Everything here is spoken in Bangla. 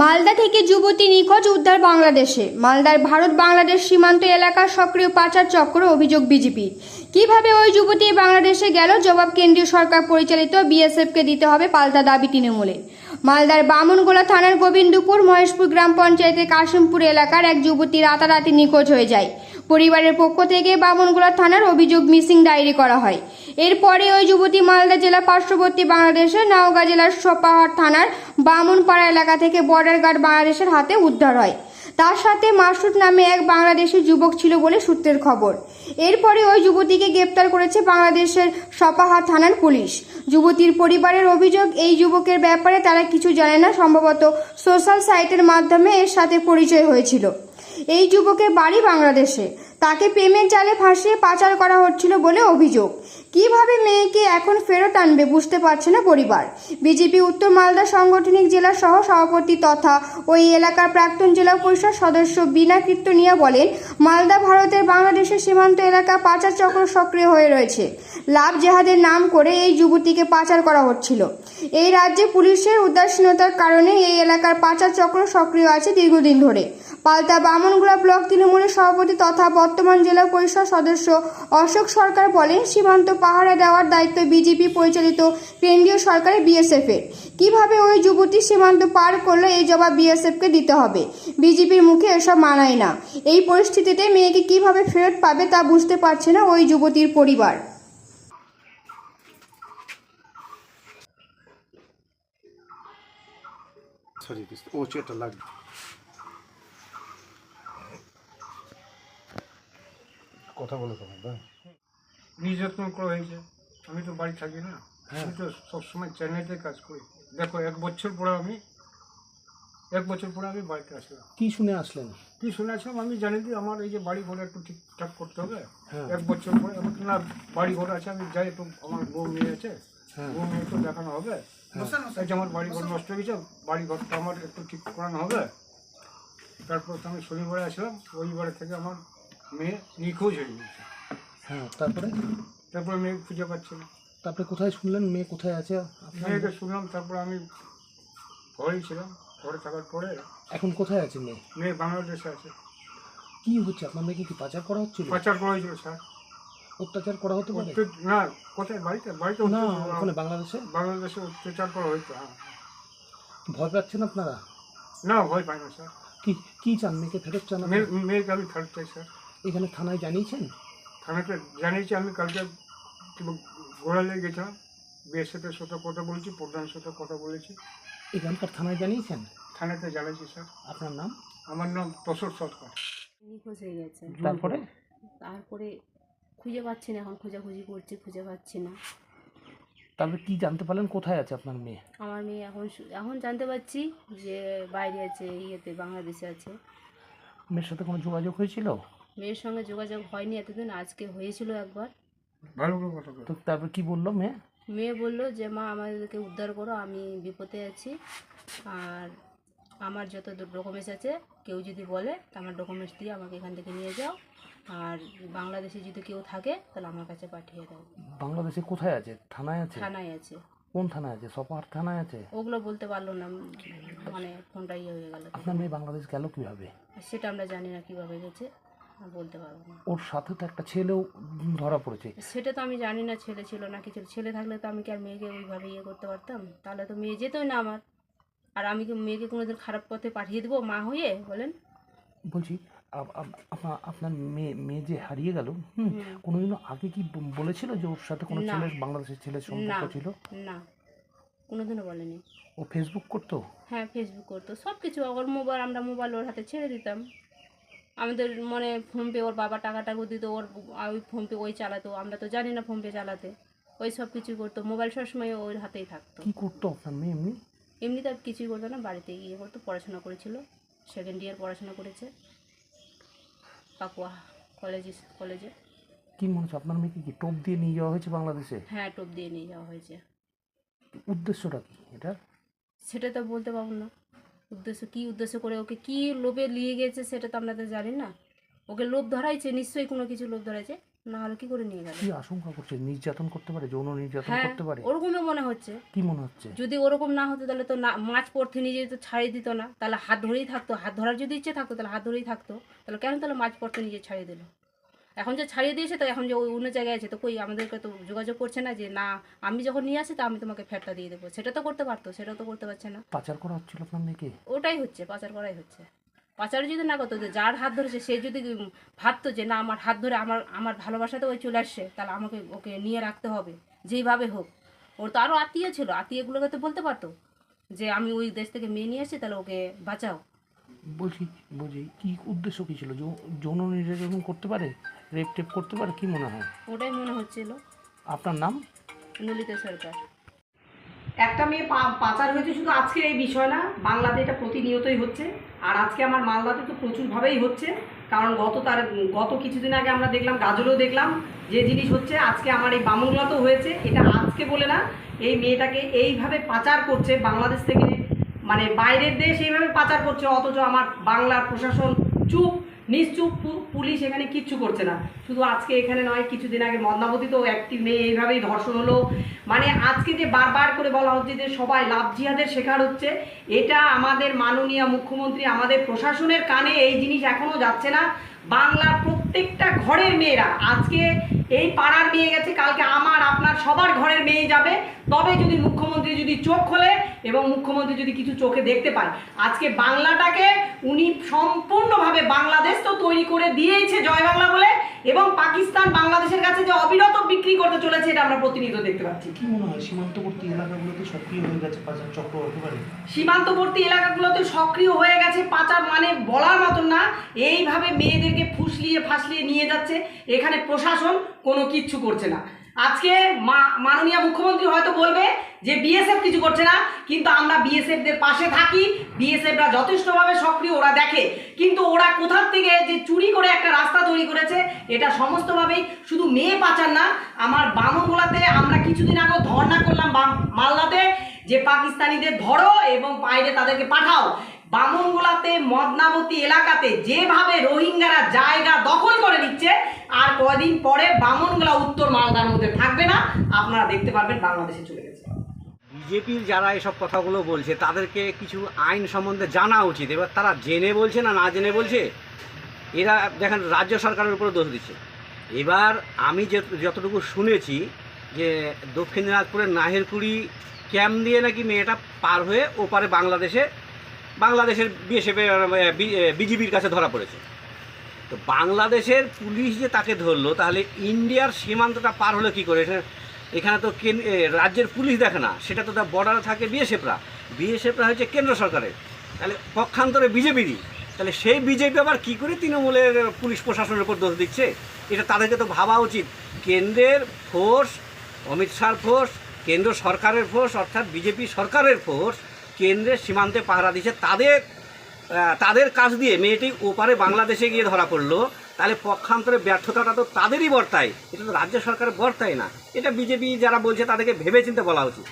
মালদা থেকে যুবতী নিখোঁজ উদ্ধার বাংলাদেশে। মালদার ভারত বাংলাদেশ সীমান্ত এলাকার সক্রিয় পাচার চক্র, অভিযোগ বিজেপি। কীভাবে ওই যুবতী বাংলাদেশে গেল? জবাব কেন্দ্রীয় সরকার পরিচালিত বিএসএফকে দিতে হবে পাল্টা দাবি তৃণমূলের। মালদার বামনগোলা থানার গোবিন্দপুর, মহেশপুর গ্রাম পঞ্চায়েতের কাশিমপুর এলাকার এক যুবতী রাতারাতি নিখোঁজ হয়ে যায়। পরিবারের পক্ষ থেকে বামনগোলা থানার অভিযোগ মিসিং ডায়েরি করা হয়। এরপরে ওই যুবতী মালদা জেলা পার্শ্ববর্তী বাংলাদেশের নওগাঁ জেলার সোপাহাট থানার বামনপাড়া এলাকা থেকে বর্ডার গার্ড বাংলাদেশের হাতে উদ্ধার হয়। তার সাথে মাসুদ নামে এক বাংলাদেশি যুবক ছিল বলে সূত্রের খবর। এরপরে ওই যুবতীকে গ্রেপ্তার করেছে বাংলাদেশের সপাহাট থানার পুলিশ। যুবতীর পরিবারের অভিযোগ, এই যুবকের ব্যাপারে তারা কিছু জানে না, সম্ভবত সোশ্যাল সাইটের মাধ্যমে এর সাথে পরিচয় হয়েছিল। এই যুবকের বাড়ি বাংলাদেশে। তাকে প্রেমের জালে ফাঁসিয়ে পাচার করা হচ্ছিল বলে অভিযোগ। কীভাবে মেয়েকে এখন ফেরত আনবে বুঝতে পারছে না পরিবার? বিজেপি, উত্তর মালদা সাংগঠনিক জেলা সহ সভাপতি তথা ওই এলাকার প্রাক্তন জেলা পরিষদ সদস্য বিনা কীর্তনিয়া বলেন, মালদা ভারতের বাংলাদেশের সীমান্ত এলাকা পাচার চক্র সক্রিয় হয়ে রয়েছে। লাভ জেহাদের নাম করে এই যুবতীকে পাচার করা হচ্ছিল। এই রাজ্যে পুলিশের উদাসীনতার কারণে এই এলাকার পাচার চক্র সক্রিয় আছে দীর্ঘদিন ধরে। পাল্টা বামনগুলা ব্লক তৃণমূলের সভাপতি তথা বর্তমান জেলা পরিষদ সদস্য অশোক সরকার বলেন, সীমান্ত পাহারা দেওয়ার দায়িত্ব বিজেপি পরিচালিত কেন্দ্রীয় সরকারের বিএসএফের কীভাবে ওই যুবতী সীমান্ত পার করল এই জবাব বিএসএফকে দিতে হবে? বিজেপির মুখে এসব মানায় না। এই পরিস্থিতিতে মেয়েকে কীভাবে ফেরত পাবে তা বুঝতে পারছে না ওই যুবতীর পরিবার। কথা বলে তোমার না নির্যাতন করা হয়েছে। আমি তো বাড়ি থাকি না। আমি তো সবসময় চেন্নাইতে কাজ করি। দেখো এক বছর পরে আমি এক বছর পরে আমি বাড়িতে আসলাম। কি শুনে আসলেন? কি শুনে আসলাম? আমি জানি যে আমার এই যে বাড়ি ঘর একটু ঠিকঠাক করতে হবে। হ্যাঁ। এক বছর পরে আমি তো না বাড়ি ঘর আছে আমি যাই একটু আমার বউ মেয়ে আছে। হ্যাঁ। বউ মেয়ে তো দেখানো হবে। এই যে আমার বাড়ি ঘর নষ্ট হয়ে গেছে বাড়ি ঘরটা আমার একটু ঠিক করানো হবে। তারপর তো আমি শনিবারে আসলাম রবিবারে থেকে আমার মেয়ে নিখোঁজ হয়ে গেছে। হ্যাঁ তারপরে? তারপরে মেয়ে খুঁজে পাচ্ছি না। তারপরে কোথায় শুনলেন? মেয়ে কোথায় আছে? আপনার মেয়েকে শুনলাম তারপরে আমি ঘরেই ছিলাম। ঘরে থাকার পরে এখন কোথায় আছে মেয়ে? মেয়ে বাংলাদেশে আছে। কি হচ্ছে? আপনার মেয়েকে কি পাচার করা হচ্ছিল? পাচার করা হয়েছিল স্যার। অত্যাচার করা হতে পারে? না কোথায়? বাড়িতে বাড়িতে না অত্যাচার- ওখানে বাংলাদেশে? বাংলাদেশে অত্যাচার করা হয়েছে হ্যাঁ। ভয় পাচ্ছেন আপনারা? না ভয় পাই না স্যার। কি কি চান? মেয়েকে ফেরত চান আপনি? মেয়ে- মেয়েকে আমি ফেরত চাই স্যার। এখানে থানায় জানিয়েছেন? থানাতে জানিয়েছি আমি কালকে গোড়ালে গেছিলাম। বিএসএফের সাথে কথা বলেছি প্রধানের সাথে কথা বলেছি। এখানকার থানায় জানিয়েছেন? থানাতে জানিয়েছি স্যার। আপনার নাম? আমার নাম তসর সরকার। নিখোঁজ হয়ে গেছে। তারপরে? তারপরে খুঁজে পাচ্ছি না এখন খোঁজাখুঁজি করছি খুঁজে পাচ্ছি না। তারপরে কি জানতে পারলেন? কোথায় আছে আপনার মেয়ে? আমার মেয়ে এখন এখন জানতে পারছি যে বাইরে আছে ইয়েতে বাংলাদেশে আছে। মেয়ের সাথে কোনো যোগাযোগ হয়েছিল? মেয়ের সঙ্গে যোগাযোগ হয়নি এতদিন আজকে হয়েছিল একবার। ভালো করে তো। তারপরে কি বলল মেয়ে? মেয়ে বলল যে মা আমাদেরকে উদ্ধার করো আমি বিপদে আছি। আর আমার যত ডকুমেন্টস আছে কেউ যদি বলে তা আমার ডকুমেন্টস দিয়ে আমাকে এখান থেকে নিয়ে যাও। আর বাংলাদেশে যদি কেউ থাকে তাহলে আমার কাছে পাঠিয়ে দাও। বাংলাদেশে কোথায় আছে? থানায় আছে? থানায় আছে। কোন থানায় আছে? সপার থানায় আছে? ওগুলো বলতে পারল না মানে ফোনটা ইয়ে হয়ে গেল। আপনার মেয়ে বাংলাদেশ গেল কীভাবে? সেটা আমরা জানি না কীভাবে গেছে। বলতে পারব না। ওর সাথে তো একটা ছেলেও ধরা পড়েছে। সেটা তো আমি জানি না ছেলে ছিল না কি ছিল ছেলে থাকলে তো আমি কি আর মেয়েকে ওইভাবে ইয়ে করতে পারতাম? তাহলে তো মেয়ে যেতই না আমার। আর আমি কি মেয়েকে কোনোদিন খারাপ পথে পাঠিয়ে দেবো মা হয়ে? বলেন। বলছি আপ- আপ- আপনা- আপনার মেয়ে মেয়ে যে হারিয়ে গেল। কোনোদিনও আগে কি বলেছিল যে ওর সাথে কোনো। ছেলের বাংলাদেশের ছেলের সম্পর্ক। ছিল? না। কোনোদিনও বলেনি। ও ফেসবুক করতো? হ্যাঁ ফেসবুক করতো। সব কিছু ওর মোবাইল আমরা মোবাইল ওর হাতে ছেড়ে দিতাম। আমাদের মানে ফোনপে ওর বাবা টাকা টাকা দিত ওর ওই ফোনপে ওই চালাতো। আমরা তো জানি না ফোনপে চালাতে। ওই সব কিছুই করতো। মোবাইল সবসময় ওর হাতেই থাকতো। কি করতো আপনার মেয়ে এমনি? এমনি তো আর কিছুই করতো না। বাড়িতে গিয়ে করতো পড়াশোনা করেছিল। সেকেন্ড ইয়ার পড়াশোনা করেছে। পাকুয়া কলেজে কলেজে কি মনে হচ্ছে? আপনার মেয়েকে কি টোপ দিয়ে নিয়ে যাওয়া হয়েছে বাংলাদেশে? হ্যাঁ টোপ দিয়ে নিয়ে যাওয়া হয়েছে। উদ্দেশ্যটা কি? এটা? সেটা তো বলতে পারব না। উদ্দেশ্য কি উদ্দেশ্য করে ওকে কি লোভে নিয়ে গেছে সেটা তো আমরা তো জানি না। ওকে লোভ ধরাইছে নিশ্চয়ই কোনো কিছু লোভ ধরাইছে না হলে কি করে নিয়ে গেল? কি আশঙ্কা করছে? নির্যাতন করতে পারে যৌন নির্যাতন হ্যাঁ করতে পারে? ওরকমই মনে হচ্ছে। কি মনে হচ্ছে? যদি ওরকম না হতো তাহলে তো না মাছ পড়তে নিজে তো ছাড়িয়ে দিত না। তাহলে হাত ধরেই থাকতো হাত ধরার যদি ইচ্ছে থাকতো তাহলে হাত ধরেই থাকতো। তাহলে কেন তাহলে মাছ পড়তে নিজে ছাড়িয়ে দিল? এখন যে ছাড়িয়ে দিয়েছে তো এখন যে ওই অন্য জায়গায় আছে তো কই আমাদেরকে তো যোগাযোগ করছে না যে না আমি যখন নিয়ে আসি তো আমি তোমাকে ফেরটা দিয়ে দেবো। সেটা তো করতে পারতো সেটা তো করতে পারছে না। পাচার করা হচ্ছিল আপনার মেয়েকে ওটাই হচ্ছে পাচার করাই হচ্ছে। পাচার যদি না করতো যে যার হাত ধরেছে সে যদি ভাবতো যে না আমার হাত ধরে আমার আমার ভালোবাসাতে ওই চলে আসছে তাহলে আমাকে ওকে নিয়ে রাখতে হবে যেইভাবে হোক। ওর তো আরও আত্মীয় ছিল আত্মীয়গুলোকে তো বলতে পারতো যে আমি ওই দেশ থেকে মেয়ে নিয়ে এসেছি তাহলে ওকে বাঁচাও। বলছি বলছি কি উদ্দেশ্য কি ছিল? যৌ- যৌন নির্যাতন করতে পারে? রেপ টেপ করতে পারে? কি মনে হয়? ওটাই মনে হচ্ছিল। আপনার নাম? নলিতা সরকার। একটা মেয়ে পা- পাচার হয়েছে শুধু আজকের এই বিষয় না বাংলাতে এটা প্রতিনিয়তই হচ্ছে। আর আজকে আমার মালদাতে তো প্রচুরভাবেই হচ্ছে কারণ গত তার গত কিছুদিন আগে আমরা দেখলাম গাজলেও দেখলাম যে জিনিস হচ্ছে আজকে আমার এই বামুনগুলাতেও হয়েছে। এটা আজকে বলে না এই মেয়েটাকে এইভাবে পাচার করছে বাংলাদেশ থেকে মানে বাইরের দেশ এইভাবে পাচার করছে, অথচ আমার বাংলার প্রশাসন চুপ, নিশ্চুপ পুলিশ এখানে কিচ্ছু করছে না। শুধু আজকে এখানে নয়, কিছুদিন আগে মদনাবতীতেও একটি মেয়ে এইভাবেই ধর্ষণ হলো। মানে আজকে যে বারবার করে বলা হচ্ছে যে সবাই লাভ জিহাদের শেখার হচ্ছে, এটা আমাদের মাননীয় মুখ্যমন্ত্রী আমাদের প্রশাসনের কানে এই জিনিস এখনও যাচ্ছে না। বাংলার প্রত্যেকটা ঘরের মেয়েরা আজকে এই পাড়ার মেয়ে গেছে, কালকে আমার, আপনার সবার ঘরের মেয়ে যাবে। তবে যদি মুখ্যমন্ত্রী যদি চোখ খোলে এবং মুখ্যমন্ত্রী যদি কিছু চোখে দেখতে পায় আজকে বাংলাটাকে উনি সম্পূর্ণভাবে বাংলাদেশ তো তৈরি করে দিয়েছে জয় বাংলা বলে এবং পাকিস্তান বাংলাদেশের কাছে যে অবিরত বিক্রি করতে চলেছে এটা আমরা প্রতিনিয়ত দেখতে পাচ্ছি। কি মনে হয় সীমান্তবর্তী এলাকাগুলোতে সক্রিয় হয়ে গেছে পাচার চক্র হতে পারে সীমান্তবর্তী এলাকাগুলোতে সক্রিয় হয়ে গেছে পাচার মানে বলার মতন না এইভাবে মেয়েদেরকে ফুসলিয়ে ফাসলিয়ে নিয়ে যাচ্ছে এখানে প্রশাসন কোনো কিচ্ছু করছে না। আজকে মা, মাননীয় মুখ্যমন্ত্রী হয়তো বলবে যে বিএসএফ কিছু করছে না, কিন্তু আমরা বিএসএফদের পাশে থাকি বিএসএফরা যথেষ্টভাবে সক্রিয়, ওরা দেখে। কিন্তু ওরা কোথার থেকে যে চুরি করে একটা রাস্তা তৈরি করেছে, এটা সমস্তভাবেই শুধু মেয়ে পাচার না, আমার বামনগোলাতে আমরা কিছুদিন আগেও ধর্ণা করলাম মালদাতে যে পাকিস্তানিদের ধরো এবং বাইরে তাদেরকে পাঠাও। বামনগোলাতে, মদনাবতী এলাকাতে যেভাবে রোহিঙ্গারা জায়গা দখল করে নিচ্ছে, আর কয়দিন পরে বামনগোলা উত্তর মালদার মধ্যে থাকবে না, আপনারা দেখতে পারবেন বাংলাদেশে চলে গেছে। বিজেপির যারা এসব কথাগুলো বলছে, তাদেরকে কিছু আইন সম্বন্ধে জানা উচিত। এবার তারা জেনে বলছে না না জেনে বলছে, এরা দেখেন, রাজ্য সরকারের উপরে দোষ দিচ্ছে। এবার আমি যে, যতটুকু শুনেছি যে দক্ষিণ দিনাজপুরের নাহেরকুড়ি ক্যাম্প দিয়ে নাকি মেয়েটা পার হয়ে ওপারে বাংলাদেশে বাংলাদেশের বিএসএফ বিজিবির কাছে ধরা পড়েছে। তো বাংলাদেশের পুলিশ যে তাকে ধরলো, তাহলে ইন্ডিয়ার সীমান্তটা পার হলো কি করে? এখানে তো রাজ্যের পুলিশ দেখে না। সেটা তো তার বর্ডারে থাকে বিএসএফরা। বিএসএফরা হচ্ছে কেন্দ্র সরকারের। তাহলে পক্ষান্তরে বিজেপিরই। তাহলে সেই বিজেপি আবার কী করে তৃণমূলের পুলিশ প্রশাসনের উপর দোষ দিচ্ছে? এটা তাদেরকে তো ভাবা উচিত। কেন্দ্রের ফোর্স অমিত শাহর ফোর্স কেন্দ্র সরকারের ফোর্স অর্থাৎ বিজেপি সরকারের ফোর্স কেন্দ্রের সীমান্তে পাহারা দিচ্ছে তাদের তাদের কাজ দিয়ে মেয়েটি ওপারে বাংলাদেশে গিয়ে ধরা পড়ল। তাহলে পক্ষান্তরে ব্যর্থতাটা তো তাদেরই বর্তায়। এটা তো রাজ্য সরকারের বর্তায় না। এটা বিজেপি যারা বলছে তাদেরকে ভেবে ভেবেচিন্তে বলা উচিত।